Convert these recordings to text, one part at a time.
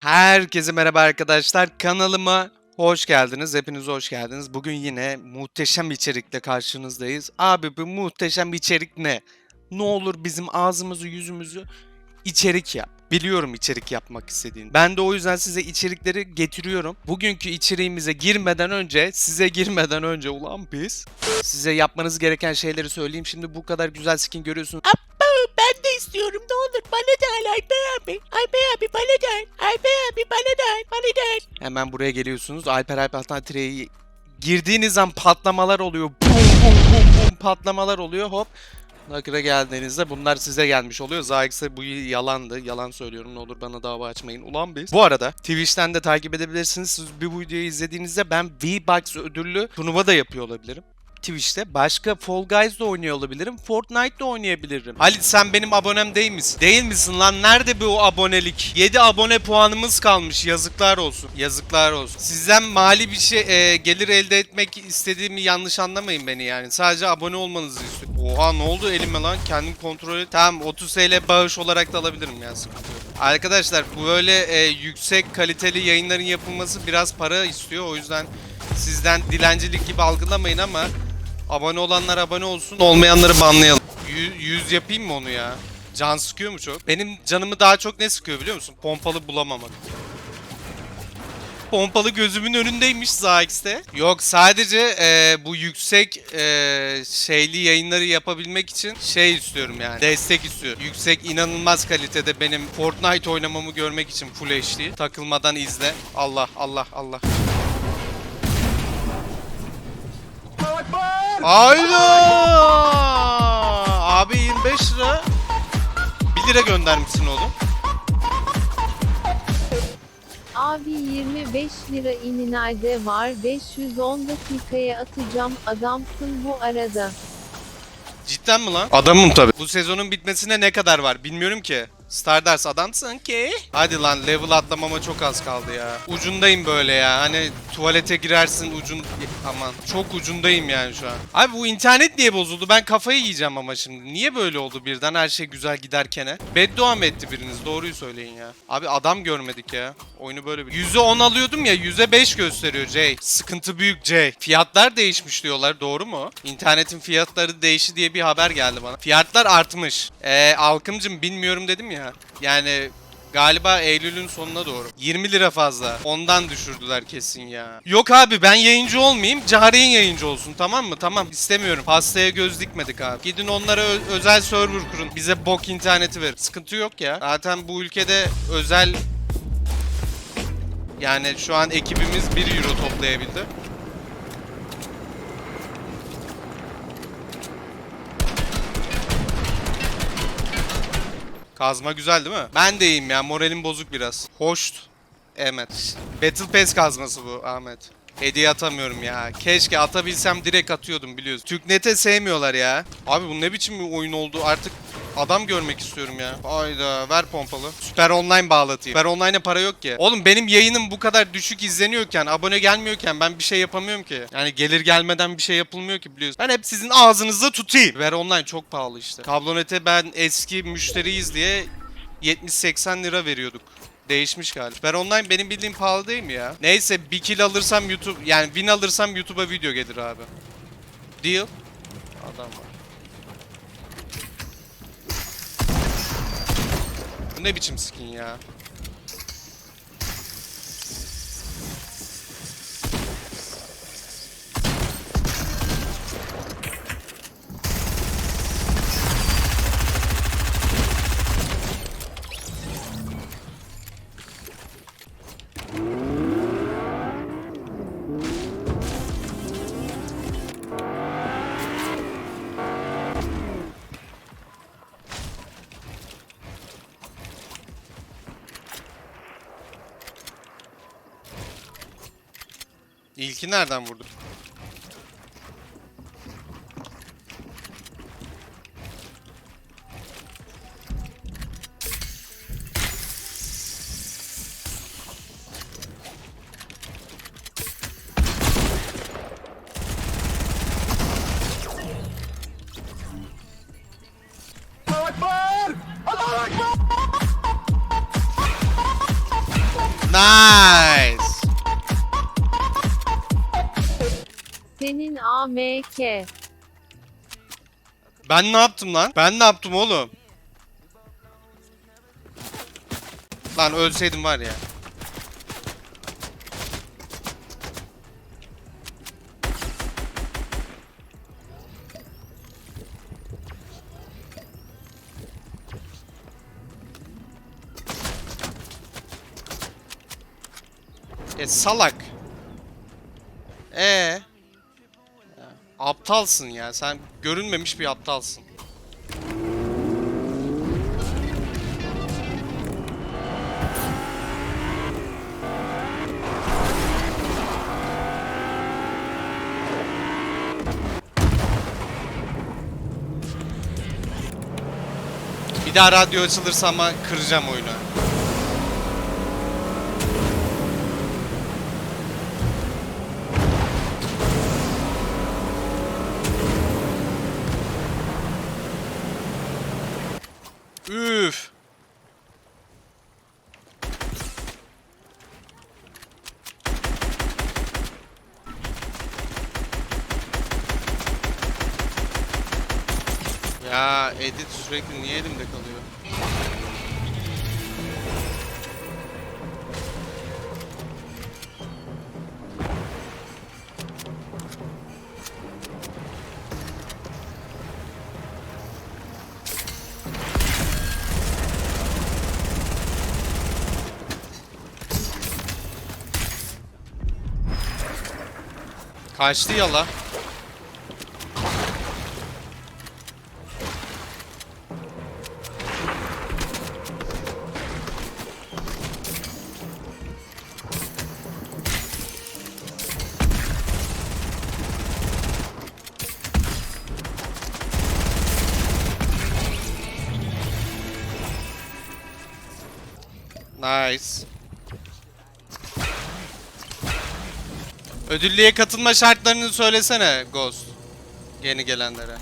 Herkese merhaba arkadaşlar. Kanalıma hoş geldiniz. Hepiniz hoş geldiniz. Bugün yine muhteşem içerikle karşınızdayız. Abi bu muhteşem içerik ne? Ne olur bizim ağzımızı yüzümüzü içerik yap. Biliyorum içerik yapmak istediğini. Ben de o yüzden size içerikleri getiriyorum. Bugünkü içeriğimize girmeden önce, size girmeden önce ulan biz size yapmanız gereken şeyleri söyleyeyim. Şimdi bu kadar güzel skin görüyorsunuz. İstiyorum ne olur bana da al Alper abi. Alper abi bana da al. Alper abi bana da. Bana da. Hemen buraya geliyorsunuz. Alper Alper Tantre'yi girdiğiniz an patlamalar oluyor. Bum bum bum bum patlamalar oluyor. Hop. Nakır'a geldiğinizde bunlar size gelmiş oluyor. Zayx'e bu yalandı. Yalan söylüyorum ne olur bana dava açmayın. Ulan biz. Bu arada Twitch'ten de takip edebilirsiniz. Siz bir videoyu izlediğinizde ben V-Bucks ödüllü turnuva da yapıyor olabilirim. Twitch'te. Başka Fall Guys'da oynuyor olabilirim. Fortnite'da oynayabilirim. Halit sen benim abonem değil misin? Değil misin lan? Nerede bu abonelik? 7 abone puanımız kalmış. Yazıklar olsun. Yazıklar olsun. Sizden mali bir şey e, gelir elde etmek istediğimi yanlış anlamayın beni yani. Sadece abone olmanızı istiyorum. Oha ne oldu elime lan? Kendim kontrol et. Tamam 30 TL bağış olarak da alabilirim ya. Arkadaşlar bu böyle e, yüksek kaliteli yayınların yapılması biraz para istiyor. O yüzden sizden dilencilik gibi algılamayın ama Abone olanlar abone olsun. Olmayanları banlayalım. Yü- yüz yapayım mı onu ya? Can sıkıyor mu çok? Benim canımı daha çok ne sıkıyor biliyor musun? Pompalı bulamamak. Pompalı gözümün önündeymiş Zax'te. Yok sadece e, bu yüksek e, şeyli yayınları yapabilmek için şey istiyorum yani. Destek istiyorum. Yüksek inanılmaz kalitede benim Fortnite oynamamı görmek için Full HD. Takılmadan izle. Allah Allah Allah. Hayda! Abi 25 lira. 1 lira göndermişsin oğlum. Abi 25 lira ininayde var 510 dakikaya atacağım adamsın bu arada. Cidden mi lan? Adamım tabi. Bu sezonun bitmesine ne kadar var bilmiyorum ki. Stardust adamsın ki. Hadi lan level atlamama çok az kaldı ya. Ucundayım böyle ya. Hani tuvalete girersin ucun... Aman çok ucundayım yani şu an. Abi bu internet niye bozuldu? Ben kafayı yiyeceğim ama şimdi. Niye böyle oldu birden her şey güzel giderkene? Beddua mı etti biriniz? Doğruyu söyleyin ya. Abi adam görmedik ya. Oyunu böyle bir... Yüze 10 alıyordum ya yüze 5 gösteriyor Jay. Sıkıntı büyük Jay. Fiyatlar değişmiş diyorlar doğru mu? İnternetin fiyatları değişti diye bir haber geldi bana. Fiyatlar artmış. Eee Alkımcım bilmiyorum dedim ya. Yani Galiba Eylül'ün sonuna doğru. 20 lira fazla. Ondan düşürdüler kesin ya. Yok abi ben yayıncı olmayayım. Cahreyn yayıncı olsun tamam mı? Tamam istemiyorum. Pastaya göz dikmedik abi. Gidin onlara özel server kurun. Bize bok interneti verin. Sıkıntı yok ya. Zaten bu ülkede özel... Yani şu an ekibimiz 1 euro toplayabildi. Kazma güzel değil mi? Ben de iyiyim ya. Moralim bozuk biraz. Hoş. Evet. Battle Pass kazması bu Ahmet. Hediye atamıyorum ya. Keşke atabilsem direkt atıyordum biliyorsun. Türknet'e sevmiyorlar ya. Abi bu ne biçim bir oyun oldu artık adam görmek istiyorum ya. Hayda ver pompalı. Süper Online bağlatayım. Süper Online'e para yok ki. Oğlum benim yayınım bu kadar düşük izleniyorken, abone gelmiyorken ben bir şey yapamıyorum ki. Yani gelir gelmeden bir şey yapılmıyor ki biliyorsun. Ben hep sizin ağzınızda tutayım. Ver Online çok pahalı işte. Kablonet'e ben eski müşteriyiz diye 70-80 lira veriyorduk. Değişmiş galiba. Ben online benim bildiğim pahalı değil mi ya? Neyse bir kill alırsam YouTube yani win alırsam YouTube'a video gelir abi. Deal. Adam var. Bu ne biçim skin ya? İlki nereden vurdu? Senin AMK. Ben ne yaptım lan? Ben ne yaptım oğlum? Lan ölseydim var ya. E salak. E Ya, aptalsın ya. Sen görünmemiş bir aptalsın. Bir daha radyo açılırsa ama kıracağım oyunu. Üf. Ya edit sürekli niye elimde kalıyor? Kaçtı yala. Nice. Ödüllüye katılma şartlarını söylesene Ghost. Yeni gelenlere.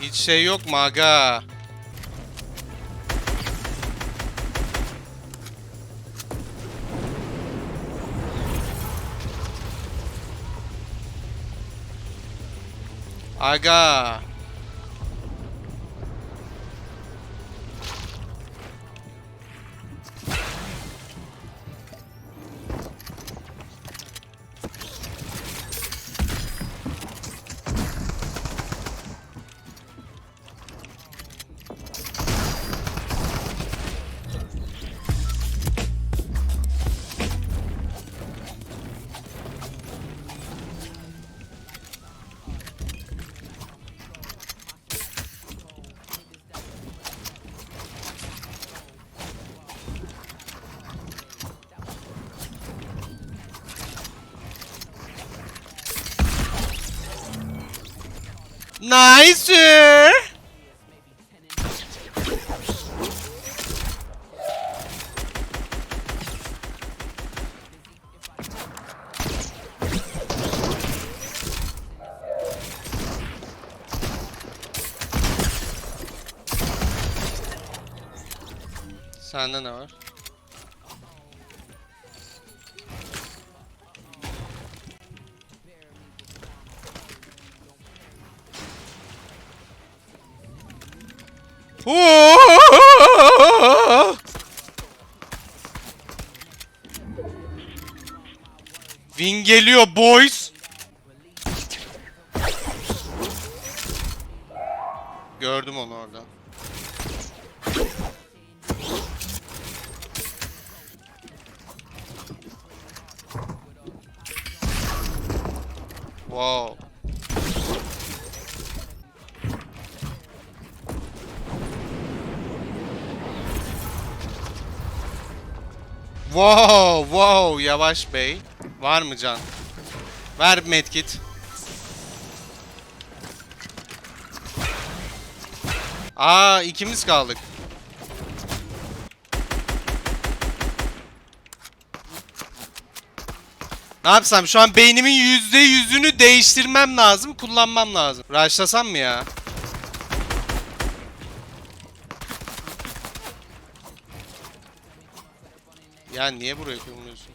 Hiç şey yok mu aga? Aga. Nice. Sende ne var? Win geliyor boys. Gördüm onu orada. Wow, wow, yavaş bey. Var mı can? Ver medkit. Aa ikimiz kaldık. Ne yapsam? Şu an beynimin yüzde yüzünü değiştirmem lazım, kullanmam lazım. Rushlasam mı ya? Ya niye buraya koymuyorsun?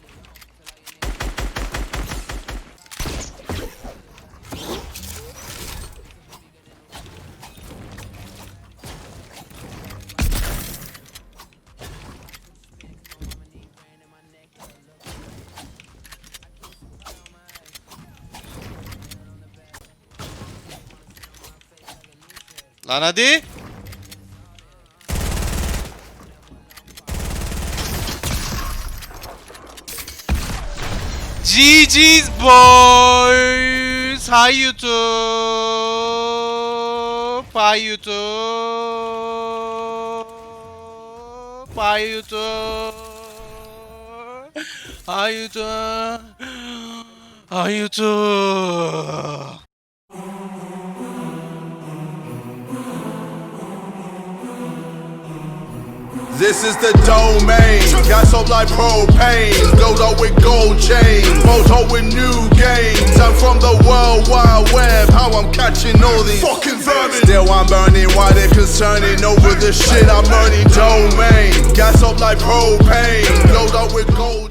Lan hadi. GG's boys. Hi YouTube. Hi YouTube. Hi YouTube. Hi YouTube. Hi YouTube. This is the domain. Got soap like propane. Up with gold chains. Photo with new games. I'm from the world wide web. How I'm catching all these fucking vermin. Still I'm burning. Why they concerning over the shit I'm earning? Domain. Gas up like propane. Glowed up with gold.